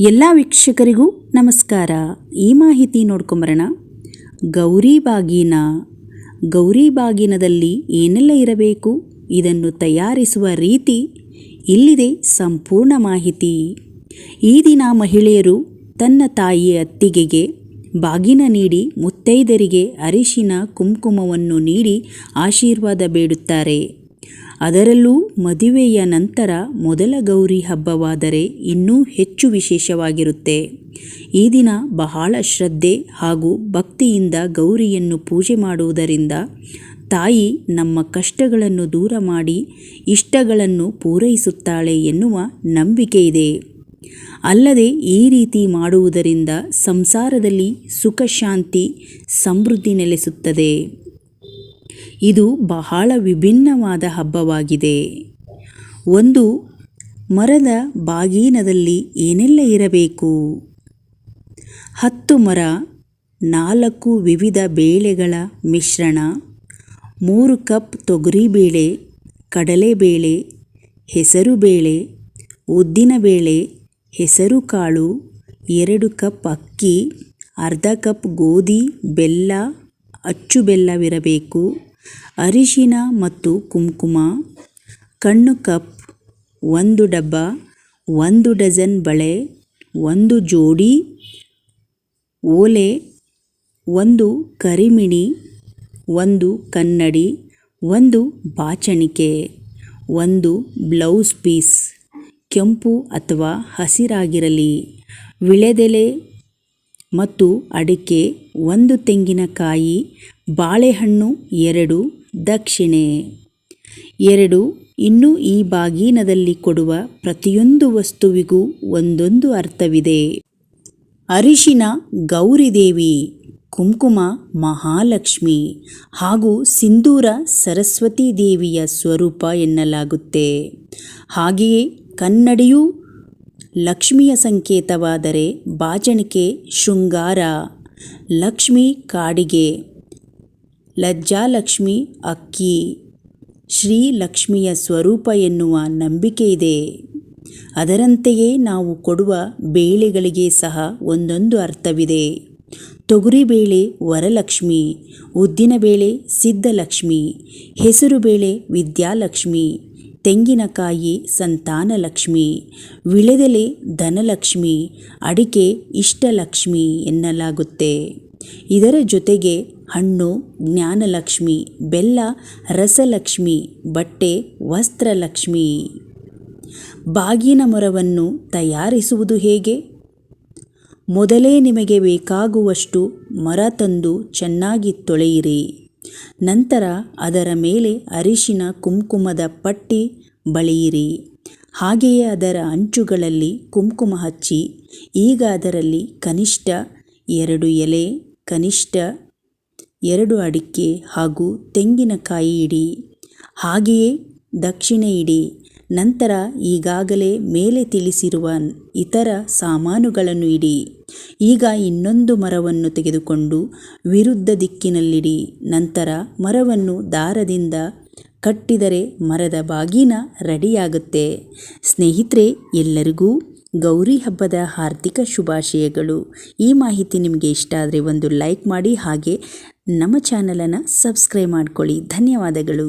ಎಲ್ಲ ವೀಕ್ಷಕರಿಗೂ ನಮಸ್ಕಾರ. ಈ ಮಾಹಿತಿ ನೋಡ್ಕೊಂಬರೋಣ. ಗೌರಿ ಬಾಗಿನ ಗೌರಿ ಬಾಗಿನದಲ್ಲಿ ಏನೆಲ್ಲ ಇರಬೇಕು? ಇದನ್ನು ತಯಾರಿಸುವ ರೀತಿ ಇಲ್ಲಿದೆ ಸಂಪೂರ್ಣ ಮಾಹಿತಿ. ಈ ದಿನ ಮಹಿಳೆಯರು ತನ್ನ ತಾಯಿಯ ಅತ್ತಿಗೆಗೆ ಬಾಗಿನ ನೀಡಿ ಮುತ್ತೈದರಿಗೆ ಅರಿಶಿನ, ಕುಂಕುಮವನ್ನು ನೀಡಿ ಆಶೀರ್ವಾದ ಬೇಡುತ್ತಾರೆ. ಅದರಲ್ಲೂ ಮದುವೆಯ ನಂತರ ಮೊದಲ ಗೌರಿ ಹಬ್ಬವಾದರೆ ಇನ್ನೂ ಹೆಚ್ಚು ವಿಶೇಷವಾಗಿರುತ್ತೆ. ಈ ದಿನ ಬಹಳ ಶ್ರದ್ಧೆ ಹಾಗೂ ಭಕ್ತಿಯಿಂದ ಗೌರಿಯನ್ನು ಪೂಜೆ ಮಾಡುವುದರಿಂದ ತಾಯಿ ನಮ್ಮ ಕಷ್ಟಗಳನ್ನು ದೂರ ಮಾಡಿ ಇಷ್ಟಗಳನ್ನು ಪೂರೈಸುತ್ತಾಳೆ ಎನ್ನುವ ನಂಬಿಕೆ ಇದೆ. ಅಲ್ಲದೆ ಈ ರೀತಿ ಮಾಡುವುದರಿಂದ ಸಂಸಾರದಲ್ಲಿ ಸುಖ ಶಾಂತಿ ಸಮೃದ್ಧಿ ನೆಲೆಸುತ್ತದೆ. ಇದು ಬಹಳ ವಿಭಿನ್ನವಾದ ಹಬ್ಬವಾಗಿದೆ. ಒಂದು, ಮರದ ಬಾಗಿನದಲ್ಲಿ ಏನೆಲ್ಲ ಇರಬೇಕು? ಹತ್ತು ಮರ, ನಾಲ್ಕು ವಿವಿಧ ಬೇಳೆಗಳ ಮಿಶ್ರಣ, ಮೂರು ಕಪ್ ತೊಗರಿಬೇಳೆ ಕಡಲೆಬೇಳೆ ಹೆಸರುಬೇಳೆ ಉದ್ದಿನಬೇಳೆ ಹೆಸರುಕಾಳು ಎರಡು ಕಪ್ ಅಕ್ಕಿ, ಅರ್ಧ ಕಪ್ ಗೋಧಿ, ಬೆಲ್ಲ, ಅಚ್ಚು ಬೆಲ್ಲವಿರಬೇಕು. ಅರಿಶಿನ ಮತ್ತು ಕುಂಕುಮ, ಕಣ್ಣು ಕಪ್, ಒಂದು ಡಬ್ಬ, ಒಂದು ಡಜನ್ ಬಳೆ, ಒಂದು ಜೋಡಿ, ಓಲೆ, ಒಂದು ಕರಿಮಿಣಿ, ಒಂದು ಕನ್ನಡಿ, ಒಂದು ಬಾಚಣಿಕೆ, ಒಂದು ಬ್ಲೌಸ್ ಪೀಸ್, ಕೆಂಪು ಅಥವಾ ಹಸಿರಾಗಿರಲಿ, ವಿಳೆದೆಲೆ ಮತ್ತು ಅಡಿಕೆ ಒಂದು ತೆಂಗಿನಕಾಯಿ, ಬಾಳೆಹಣ್ಣು ಎರಡು, ದಕ್ಷಿಣೆ. ಎರಡು, ಇನ್ನು ಈ ಬಾಗಿನದಲ್ಲಿ ಕೊಡುವ ಪ್ರತಿಯೊಂದು ವಸ್ತುವಿಗೂ ಒಂದೊಂದು ಅರ್ಥವಿದೆ. ಅರಿಶಿನ ಗೌರಿದೇವಿ ಕುಂಕುಮ ಮಹಾಲಕ್ಷ್ಮಿ ಹಾಗೂ ಸಿಂಧೂರ ಸರಸ್ವತಿ ದೇವಿಯ ಸ್ವರೂಪ ಎನ್ನಲಾಗುತ್ತೆ. ಹಾಗೆಯೇ ಕನ್ನಡಿಯೂ ಲಕ್ಷ್ಮಿಯ ಸಂಕೇತವಾದರೆ ಬಾಚಣಿಕೆ ಶೃಂಗಾರ, ಲಕ್ಷ್ಮಿ ಕಾಡಿಗೆ, ಲಜ್ಜಾಲಕ್ಷ್ಮಿ ಅಕ್ಕಿ, ಶ್ರೀ ಲಕ್ಷ್ಮಿಯ ಸ್ವರೂಪ ಎನ್ನುವ ನಂಬಿಕೆ ಇದೆ. ಅದರಂತೆಯೇ ನಾವು ಕೊಡುವ ಬೇಳೆಗಳಿಗೆ ಸಹ ಒಂದೊಂದು ಅರ್ಥವಿದೆ. ತೊಗರಿಬೇಳೆ ವರಲಕ್ಷ್ಮಿ ಉದ್ದಿನಬೇಳೆ ಸಿದ್ಧಲಕ್ಷ್ಮಿ ಹೆಸರುಬೇಳೆ ವಿದ್ಯಾಲಕ್ಷ್ಮಿ ತೆಂಗಿನಕಾಯಿ ಸಂತಾನಲಕ್ಷ್ಮಿ, ವಿಳೆದೆಲೆ ಧನಲಕ್ಷ್ಮಿ, ಅಡಿಕೆ ಇಷ್ಟಲಕ್ಷ್ಮಿ ಎನ್ನಲಾಗುತ್ತೆ. ಇದರ ಜೊತೆಗೆ ಹಣ್ಣು, ಜ್ಞಾನಲಕ್ಷ್ಮಿ, ಬೆಲ್ಲ, ರಸಲಕ್ಷ್ಮಿ, ಬಟ್ಟೆ, ವಸ್ತ್ರಲಕ್ಷ್ಮಿ. ಬಾಗಿನ ಮೊರವನ್ನು ತಯಾರಿಸುವುದು ಹೇಗೆ? ಮೊದಲೇ ನಿಮಗೆ ಬೇಕಾಗುವಷ್ಟು ಮರ ತಂದು ಚೆನ್ನಾಗಿ ತೊಳೆಯಿರಿ. ನಂತರ ಅದರ ಮೇಲೆ ಅರಿಶಿನ ಕುಂಕುಮದ ಪಟ್ಟಿ ಬಳಿಯಿರಿ. ಹಾಗೆಯೇ ಅದರ ಅಂಚುಗಳಲ್ಲಿ ಕುಂಕುಮ ಹಚ್ಚಿ, ಈಗ ಅದರಲ್ಲಿ ಕನಿಷ್ಠ ಎರಡು ಎಲೆ, ಕನಿಷ್ಠ ಎರಡು ಅಡಿಕೆ ಹಾಗೂ ತೆಂಗಿನಕಾಯಿ ಇಡಿ. ಹಾಗೆಯೇ ದಕ್ಷಿಣೆ ಇಡಿ. ನಂತರ ಈಗಾಗಲೇ ಮೇಲೆ ತಿಳಿಸಿರುವ ಇತರ ಸಾಮಾನುಗಳನ್ನು ಇಡಿ. ಈಗ ಇನ್ನೊಂದು ಮರವನ್ನು ತೆಗೆದುಕೊಂಡು ವಿರುದ್ಧ ದಿಕ್ಕಿನಲ್ಲಿಡಿ, ನಂತರ ಮರವನ್ನು ದಾರದಿಂದ ಕಟ್ಟಿದರೆ ಮರದ ಬಾಗಿನ ರೆಡಿಯಾಗುತ್ತೆ. ಸ್ನೇಹಿತರೆ, ಎಲ್ಲರಿಗೂ ಗೌರಿ ಹಬ್ಬದ ಹಾರ್ದಿಕ ಶುಭಾಶಯಗಳು. ಈ ಮಾಹಿತಿ ನಿಮಗೆ ಇಷ್ಟ ಆದರೆ ಒಂದು ಲೈಕ್ ಮಾಡಿ ಹಾಗೆ ನಮ್ಮ ಚಾನಲನ್ನು ಸಬ್ಸ್ಕ್ರೈಬ್ ಮಾಡ್ಕೊಳ್ಳಿ. ಧನ್ಯವಾದಗಳು.